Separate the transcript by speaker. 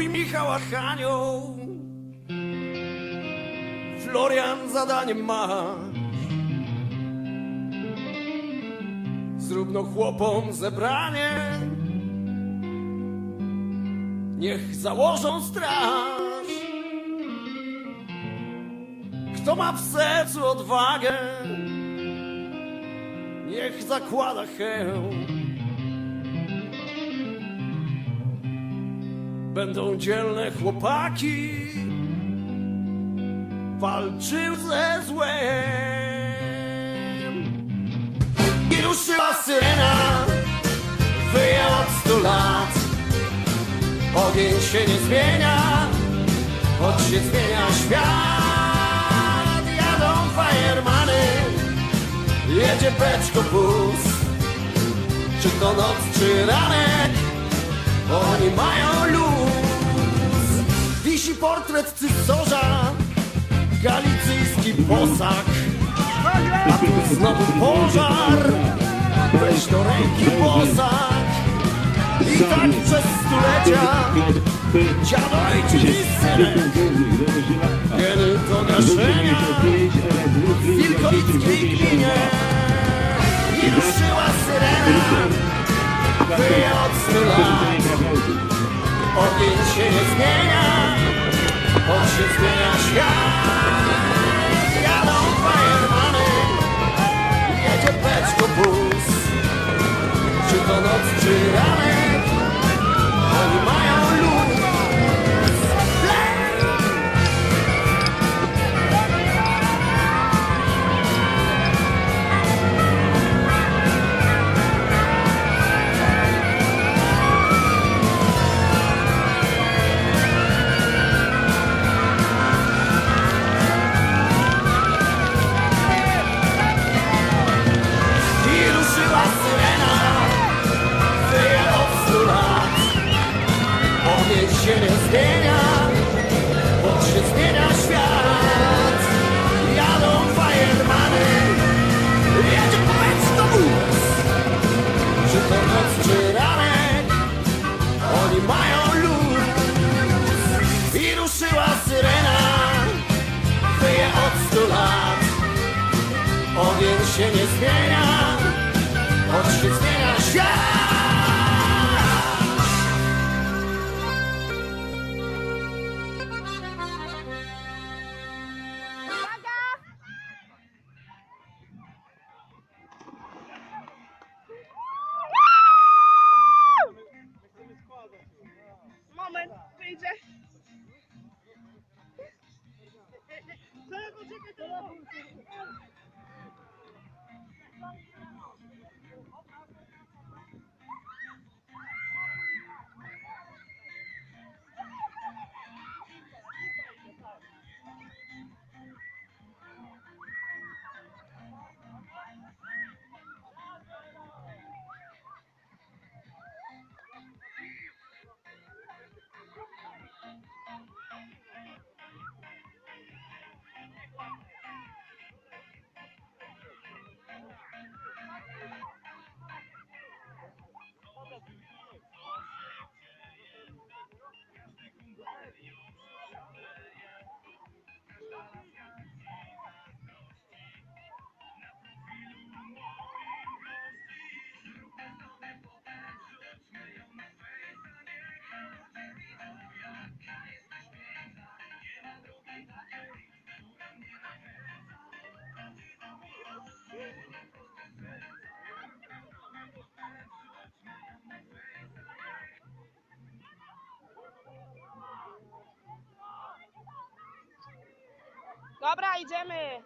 Speaker 1: mówi Michał Achanioł. Florian zadanie ma. Zrób no chłopom zebranie. Niech założą straż. Kto ma w sercu odwagę, niech zakłada hełm. Będą dzielne chłopaki walczył ze złem. I ruszyła syrena, wyje od stu lat. Ogień się nie zmienia, choć się zmienia świat. Jadą fajermany, jedzie beczko bus. Czy to noc, czy ranek, oni mają luz. Portret cysarza, galicyjski posag. A tu znowu pożar, weź do ręki posag. I tak przez stulecia, dziado i synek. Kiedy do gaszenia, w wilkowickiej gminie. I ruszyła syrena, wyje od stu lat. Ogień się nie zmienia, choć się zmienia świat. Ogień się nie zmienia, choć się zmienia świat. Jadą fajermany, jedzie powiedz bus. Czy to noc, czy ranek, oni mają luz. I ruszyła syrena, wyje od stu lat. Ogień się nie zmienia, idzie. Czekaj,
Speaker 2: czekaj, czekaj. Dobra, idziemy.